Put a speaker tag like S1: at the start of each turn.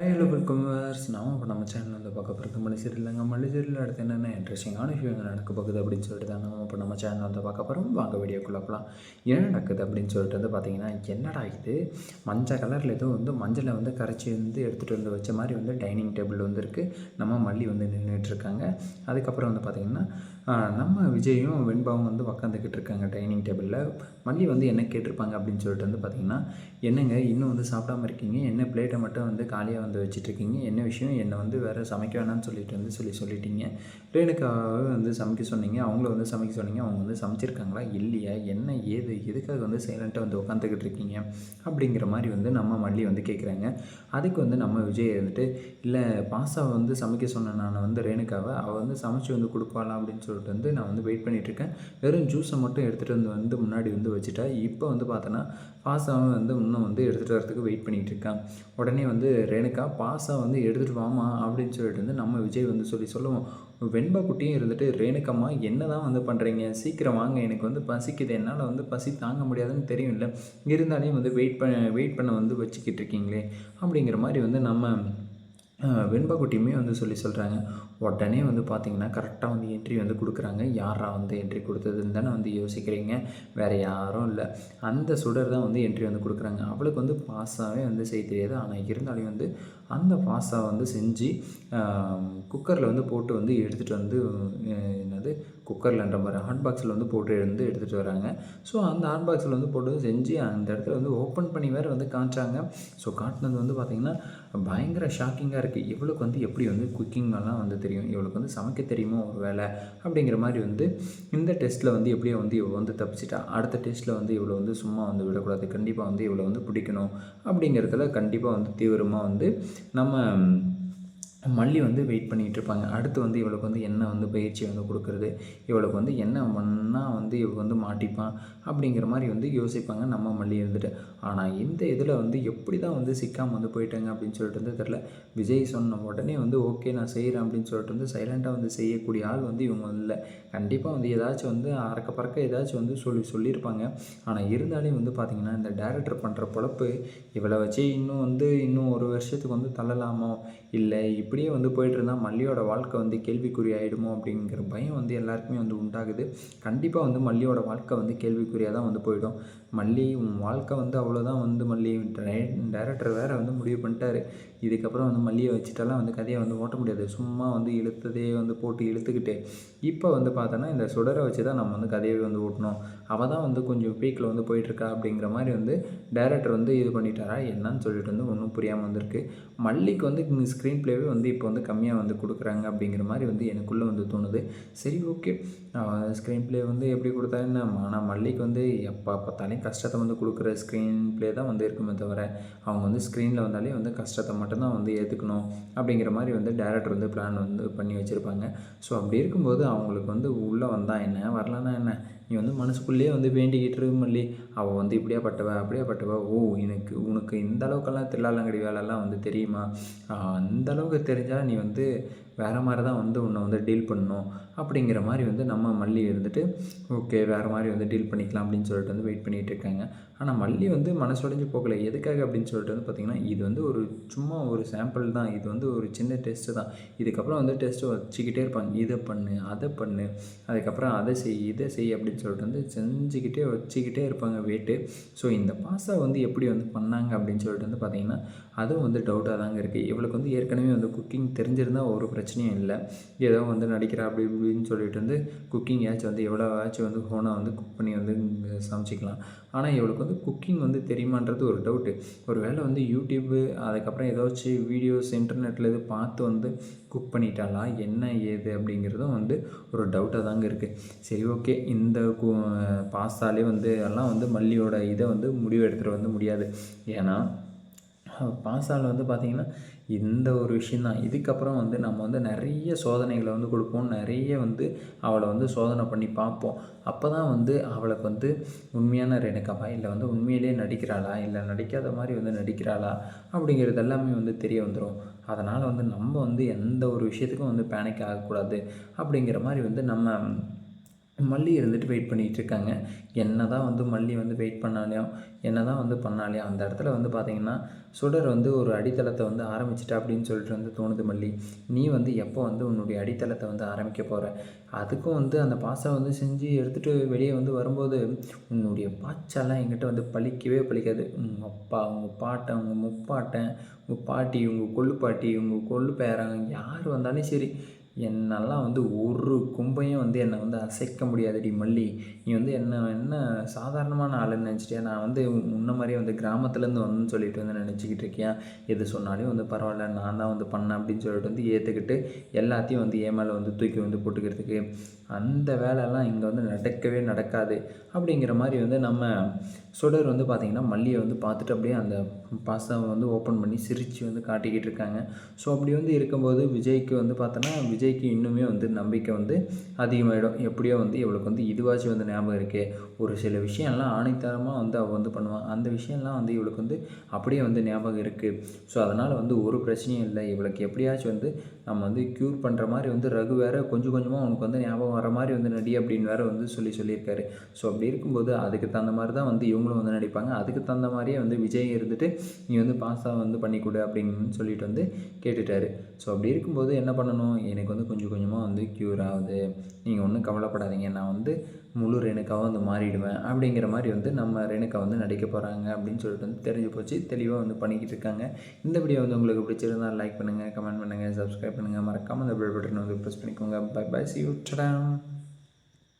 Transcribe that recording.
S1: Hello welcome verse நான் இப்போ நம்ம சேனல் வந்து பார்க்க போகிறது மல்லி இல்லைங்க. மல்லி அடுத்து என்னென்ன இன்ட்ரெஸ்டிங்கான விஷயங்கள் நடக்க போகுது அப்படின்னு சொல்லிட்டு தான் நம்ம இப்போ நம்ம சேனல் வந்து பார்க்க போகிறோம் வாங்க வீடியோக்குள்ளே போகலாம் என்ன நடக்குது அப்படின்னு சொல்லிட்டு வந்து பார்த்தீங்கன்னா என்னடா இது? மஞ்சள் கலரில் ஏதோ வந்து மஞ்சளை வந்து கரைச்சி வந்து எடுத்துகிட்டு வந்து வச்ச மாதிரி வந்து டைனிங் டேபிள் வந்து இருக்குது நம்ம மல்லி வந்து நின்றுட்டு இருக்காங்க. அதுக்கப்புறம் வந்து பார்த்திங்கன்னா நம்ம விஜயும் வெண்பாவும் வந்து உக்காந்துக்கிட்டு இருக்காங்க டைனிங் டேபிளில் மல்லி வந்து என்ன கேட்டிருப்பாங்க அப்படின்னு சொல்லிட்டு வந்து பார்த்தீங்கன்னா என்னங்க இன்னும் வந்து சாப்பிடாம இருக்கீங்க? என்ன பிளேட்டை மட்டும் வந்து காலியாக வந்து வச்சுட்ருக்கீங்க என்ன விஷயம்? என்னை வந்து வேறு சமைக்க வேணாம்னு சொல்லிட்டு வந்து சொல்லி சொல்லிட்டீங்க. ரேணுக்காவை வந்து சமைக்க சொன்னீங்க. அவங்கள வந்து சமைக்க சொன்னீங்க. அவங்க வந்து சமைச்சிருக்காங்களா? இல்லையா? என்ன? ஏது? எதுக்காக வந்து சைலண்ட்டாக வந்து உட்காந்துக்கிட்டு இருக்கீங்க? அப்படிங்கிற மாதிரி வந்து நம்ம மல்லி வந்து கேட்குறாங்க அதுக்கு வந்து நம்ம விஜய் வந்துட்டு இல்லை பாசாவை வந்து சமைக்க சொன்ன நான் வந்து ரேணுக்காவை. அவள் வந்து சமைச்சு வந்து கொடுப்பாளா? அப்படின்னு சொல்லிட்டு வந்து நான் வந்து வெயிட் பண்ணிகிட்ருக்கேன் வெறும் ஜூஸை மட்டும் எடுத்துகிட்டு வந்து வந்து முன்னாடி வந்து வச்சுட்டா இப்போ வந்து பார்த்தோன்னா பாசாவை வந்து இன்னும் வந்து எடுத்துகிட்டு வரதுக்கு வெயிட் பண்ணிகிட்டு இருக்கான் உடனே வந்து ரேணுகா பாசா வந்து எடுத்துகிட்டு வாமா அப்படின்னு சொல்லிட்டு வந்து நம்ம விஜய் வந்து சொல்லி சொல்லுவோம். வெண்பா குட்டியும் இருந்துட்டு ரேணுக்கம்மா என்ன தான் வந்து பண்ணுறீங்க சீக்கிரம் வாங்க எனக்கு வந்து பசிக்குது. என்னால் வந்து பசி தாங்க முடியாதுன்னு தெரியும் இல்லை இருந்தாலையும் வந்து வெயிட் பண்ண வெயிட் பண்ண வந்து வச்சுக்கிட்டு இருக்கீங்களே அப்படிங்கிற மாதிரி வந்து நம்ம வெண்பா குட்டியுமே வந்து சொல்லி சொல்கிறாங்க உடனே வந்து பார்த்தீங்கன்னா கரெக்டாக வந்து என்ட்ரி வந்து கொடுக்குறாங்க. யாரா வந்து என்ட்ரி கொடுத்ததுன்னு தானே வந்து யோசிக்கிறீங்க. வேறு யாரும் இல்லை. அந்த சுடர் தான் வந்து என்ட்ரி வந்து கொடுக்குறாங்க. அவளுக்கு வந்து பாஸாவே வந்து செய்ய தெரியாது. ஆனால் இருந்தாலும் வந்து அந்த பாஸாக வந்து செஞ்சு குக்கரில் வந்து போட்டு வந்து எடுத்துகிட்டு வந்து என்னது குக்கர்லன்ற மாதிரி ஹாட் பாக்ஸில் வந்து போட்டு வந்து எடுத்துகிட்டு வராங்க. ஸோ அந்த ஹாட் பாக்ஸில் வந்து போட்டு செஞ்சு அந்த இடத்துல வந்து ஓப்பன் பண்ணி வேறு வந்து காமிச்சாங்க ஸோ காட்டினது வந்து பார்த்திங்கன்னா பயங்கர ஷாக்கிங்காக இருக்குது இவளுக்கு வந்து எப்படி வந்து குக்கிங்கெல்லாம் வந்து தெரியும்? இவளுக்கு வந்து சமைக்க தெரியுமோ ஒரு வேலை அப்படிங்கிற மாதிரி வந்து இந்த டெஸ்ட்டில் வந்து எப்படியோ வந்து இவள் வந்து தப்பிச்சிட்டா. அடுத்த டெஸ்ட்டில் வந்து இவளை வந்து சும்மா வந்து விடக்கூடாது. கண்டிப்பாக வந்து இவளை வந்து பிடிக்கணும். அப்படிங்கிறதுல கண்டிப்பாக வந்து தீவிரமாக வந்து நம்ம மல்லி வந்து வெயிட் பண்ணிகிட்டு இருப்பாங்க. அடுத்து வந்து இவளுக்கு வந்து என்ன வந்து பயிற்சி வந்து கொடுக்குறது. இவளுக்கு வந்து என்ன பண்ணால் வந்து இவள் வந்து மாட்டிப்பான் அப்படிங்கிற மாதிரி வந்து யோசிப்பாங்க நம்ம மல்லி இருந்துட்டு. ஆனால் இந்த இதில் வந்து எப்படி தான் வந்து சிக்காமல் வந்து போயிட்டாங்க அப்படின்னு சொல்லிட்டு வந்து தெரில விஜய் சொன்ன உடனே வந்து ஓகே நான் செய்கிறேன் அப்படின்னு சொல்லிட்டு வந்து சைலண்ட்டாக வந்து செய்யக்கூடிய ஆள் வந்து இவங்க இல்லை. கண்டிப்பாக வந்து ஏதாச்சும் வந்து அறக்க பறக்க ஏதாச்சும் வந்து சொல்லி சொல்லியிருப்பாங்க. ஆனால் இருந்தாலே வந்து பார்த்திங்கன்னா இந்த டேரக்டர் பண்ணுற பொழப்பு இவளை வச்சு இன்னும் வந்து இன்னும் ஒரு வருஷத்துக்கு வந்து தள்ளலாமோ? இல்லை இப்படி இப்படியே வந்து போயிட்டு இருந்தால் மல்லியோட வாழ்க்கை வந்து கேள்விக்குறி ஆகிடுமோ அப்படிங்கிற பயம் வந்து எல்லாருக்குமே வந்து உண்டாகுது. கண்டிப்பாக வந்து மல்லியோட வாழ்க்கை வந்து கேள்விக்குறியாக தான் வந்து போயிடும். மல்லி உன் வாழ்க்கை வந்து அவ்வளோதான் வந்து மல்லி. டைரக்டர் வேறு வந்து முடிவு பண்ணிட்டாரு. இதுக்கப்புறம் வந்து மல்லியை வச்சுட்டாலாம் வந்து கதையை வந்து ஓட்ட முடியாது. சும்மா வந்து இழுத்ததே வந்து போட்டு இழுத்துக்கிட்டு. இப்போ வந்து பார்த்தோன்னா இந்த சுடரை வச்சு தான் நம்ம வந்து கதையை வந்து ஓட்டணும். அவள் தான் வந்து கொஞ்சம் பீக்கில் வந்து போயிட்டுருக்கா அப்படிங்கிற மாதிரி வந்து டேரக்டர் வந்து இது பண்ணிட்டாரா என்னன்னு சொல்லிட்டு வந்து ஒன்றும் புரியாமல் வந்திருக்கு. மல்லிக்கு வந்து ஸ்க்ரீன் ப்ளேவே வந்து இப்போ வந்து கம்மியாக வந்து கொடுக்குறாங்க அப்படிங்கிற மாதிரி வந்து எனக்குள்ளே வந்து தோணுது. சரி ஓகே ஸ்க்ரீன் ப்ளே வந்து எப்படி கொடுத்தா என்ன? ஆனால் மல்லிக்கு வந்து எப்போ பார்த்தாலே கஷ்டத்தை வந்து கொடுக்குற ஸ்க்ரீன் ப்ளே தான் வந்து இருக்குமே தவிர அவங்க வந்து ஸ்க்ரீனில் வந்தாலே வந்து கஷ்டத்தை மட்டும்தான் வந்து ஏற்றுக்கணும் அப்படிங்கிற மாதிரி வந்து டேரக்டர் வந்து பிளான் வந்து பண்ணி வச்சுருப்பாங்க. ஸோ அப்படி இருக்கும்போது அவங்களுக்கு வந்து உள்ளே வந்தால் என்ன? வரலன்னா என்ன? நீ வந்து மனசுக்குள்ளேயே வந்து வேண்டிக்கிட்டு இரு மல்லி. அவள் வந்து இப்படியா பட்டவ அப்படியா பட்டவ ஓ எனக்கு உனக்கு இந்த அளவுக்கெல்லாம் தில்லாலங்கடி வேலைலாம் வந்து தெரியுமா? அந்த அளவுக்கு தெரிஞ்சால் நீ வந்து வேறு மாதிரி தான் வந்து உன்னை வந்து டீல் பண்ணணும். அப்படிங்கிற மாதிரி வந்து நம்ம மல்லி இருந்துட்டு ஓகே வேறு மாதிரி வந்து டீல் பண்ணிக்கலாம் அப்படின்னு சொல்லிட்டு வந்து வெயிட் பண்ணிகிட்டு இருக்காங்க. ஆனால் மல்லி வந்து மனசுடைஞ்சு போகலை. எதுக்காக அப்படின்னு சொல்லிட்டு வந்து பார்த்திங்கன்னா இது வந்து ஒரு சும்மா ஒரு சாம்பிள் தான். இது வந்து ஒரு சின்ன டெஸ்ட்டு தான். இதுக்கப்புறம் வந்து டெஸ்ட்டு வச்சுக்கிட்டே இருப்பாங்க. இதை பண்ணு அதை பண்ணு அதுக்கப்புறம் அதை செய் இதை செய் அப்படின்னு சொல்லிட்டு வந்து செஞ்சுக்கிட்டே வச்சுக்கிட்டே இருப்பாங்க வெயிட்டு ஸோ இந்த பாஸா வந்து எப்படி வந்து பண்ணாங்க அப்படின்னு சொல்லிட்டு வந்து பார்த்திங்கன்னா அதுவும் வந்து டவுட்டாக தாங்க இருக்குது இவளுக்கு வந்து ஏற்கனவே வந்து குக்கிங் தெரிஞ்சிருந்தால் ஒரு பிரச்சனையும் இல்லை. ஏதோ வந்து நடிக்கிறா அப்படி இப்படின்னு சொல்லிட்டு வந்து குக்கிங் ஏச்சும் வந்து எவ்வளோ ஆச்சு வந்து ஹோனாக வந்து குக் பண்ணி வந்து சமைச்சிக்கலாம். ஆனால் இவளுக்கு வந்து குக்கிங் வந்து தெரியுமான்றது ஒரு டவுட்டு ஒரு வேளை வந்து யூடியூப்பு அதுக்கப்புறம் ஏதாச்சும் வீடியோஸ் இன்டர்நெட்டில் இது பார்த்து வந்து குக் பண்ணிட்டாளா? என்ன ஏது அப்படிங்கிறதும் வந்து ஒரு டவுட்டாக தாங்க இருக்குது சரி ஓகே இந்த பாஸ்தாலே வந்து எல்லாம் வந்து மல்லியோட இதை வந்து முடிவு எடுத்துகிட்டு வந்து முடியாது. ஏன்னா பாசாவில் வந்து பார்த்திங்கன்னா இந்த ஒரு விஷயந்தான். இதுக்கப்புறம் வந்து நம்ம வந்து நிறைய சோதனைகளை வந்து கொடுப்போம். நிறைய வந்து அவளை வந்து சோதனை பண்ணி பார்ப்போம். அப்போ தான் வந்து அவளுக்கு வந்து உண்மையான ரேணுகாவா இல்லை வந்து உண்மையிலேயே நடிக்கிறாளா? இல்லை நடிக்காத மாதிரி வந்து நடிக்கிறாளா? அப்படிங்கிறது எல்லாமே வந்து தெரிய வந்துடும் அதனால் வந்து நம்ம வந்து எந்த ஒரு விஷயத்துக்கும் வந்து பேனிக் ஆகக்கூடாது அப்படிங்கிற மாதிரி வந்து நம்ம மல்லி இருந்துட்டு வெயிட் பண்ணிகிட்டு இருக்காங்க என்ன தான் வந்து மல்லி வந்து வெயிட் பண்ணாலையும் என்ன தான் வந்து பண்ணாலையும் அந்த இடத்துல வந்து பார்த்திங்கன்னா சுடர் வந்து ஒரு அடித்தளத்தை வந்து ஆரம்பிச்சிட்டா அப்படின்னு சொல்லிட்டு வந்து தோணுது மல்லி. நீ வந்து எப்போ வந்து உன்னுடைய அடித்தளத்தை வந்து ஆரம்பிக்க போகிற அதுக்கும் வந்து அந்த பாசை வந்து செஞ்சு எடுத்துகிட்டு வெளியே வந்து வரும்போது உன்னுடைய பாய்ச்செல்லாம் எங்கிட்ட வந்து பழிக்கவே பழிக்காது. உங்கள் அப்பா உங்கள் பாட்டன் உங்கள் முப்பாட்டன் உங்கள் பாட்டி உங்கள் கொள்ளு பாட்டி உங்கள் கொள்ளு பேரன் யார் வந்தாலும் சரி என்னெல்லாம் வந்து ஒரு கும்பையும் வந்து என்னை வந்து அசைக்க முடியாதுடி மல்லி. நீ வந்து என்ன என்ன சாதாரணமான ஆளுன்னு நினச்சிட்டியா? நான் வந்து முன்ன மாதிரியே வந்து கிராமத்துலேருந்து வந்தேன்னு சொல்லிட்டு வந்து நினச்சிக்கிட்டு இருக்கியா? எது சொன்னாலும் வந்து பரவாயில்ல நான் தான் வந்து பண்ணேன் அப்படின்னு சொல்லிட்டு வந்து ஏற்றுக்கிட்டு எல்லாத்தையும் வந்து ஏன் மேலே வந்து தூக்கி வந்து போட்டுக்கிறதுக்கு. அந்த வேலைலாம் இங்கே வந்து நடக்கவே நடக்காது. அப்படிங்கிற மாதிரி வந்து நம்ம சுடர் வந்து பார்த்திங்கன்னா மல்லியை வந்து பார்த்துட்டு அப்படியே அந்த பாஸ்தாவை வந்து ஓப்பன் பண்ணி சிரித்து வந்து காட்டிக்கிட்டு இருக்காங்க. ஸோ அப்படி வந்து இருக்கும்போது விஜய்க்கு வந்து பார்த்தோன்னா விஜய்க்கு இன்னுமே வந்து நம்பிக்கை வந்து அதிகமாகிடும் எப்படியோ வந்து இவளுக்கு வந்து இதுவாச்சும் வந்து ஞாபகம் இருக்குது ஒரு சில விஷயம்லாம் ஆணைத்தரமாக வந்து அவள் வந்து பண்ணுவான் அந்த விஷயம்லாம் வந்து இவளுக்கு வந்து அப்படியே வந்து ஞாபகம் இருக்குது ஸோ அதனால் வந்து ஒரு பிரச்சனையும் இல்லை. இவளுக்கு எப்படியாச்சும் வந்து நம்ம வந்து க்யூர் பண்ணுற மாதிரி வந்து ரகு வேறு கொஞ்சம் கொஞ்சமாக அவனுக்கு வந்து ஞாபகம் வர மாதிரி வந்து நடி அப்படின்னு வேறு வந்து சொல்லி சொல்லியிருக்காரு. ஸோ அப்படி இருக்கும்போது அதுக்கு தகுந்த மாதிரி தான் வந்து இவங்களும் வந்து நடிப்பாங்க. அதுக்கு தகுந்த மாதிரியே வந்து விஜய் இருந்துட்டு நீ வந்து பாஸாக வந்து பண்ணி கொடு அப்படின்னு சொல்லிட்டு வந்து கேட்டுட்டாரு. ஸோ அப்படி இருக்கும்போது என்ன பண்ணணும்? எனக்கு வந்து கொஞ்சம் கொஞ்சமாக வந்து க்யூர் ஆகுது. நீங்கள் ஒன்றும் கவலைப்படாதீங்க. நான் வந்து முழு ரேணுக்காக வந்து மாறிடுவேன் அப்படிங்கிற மாதிரி வந்து நம்ம ரேணுக்கா வந்து நடிக்க போகிறாங்க அப்படின்னு சொல்லிட்டு வந்து தெரிஞ்சு போச்சு. தெளிவாக வந்து பண்ணிக்கிட்டு இருக்காங்க. இந்த வீடியோ வந்து உங்களுக்கு பிடிச்சிருந்தால் லைக் பண்ணுங்கள் கமெண்ட் பண்ணுங்கள் சப்ஸ்கிரைப் பண்ணுங்கள் மறக்காமல் அந்த பெல் பட்டன் வந்து ப்ரெஸ் பண்ணிக்கோங்க. Bye bye see you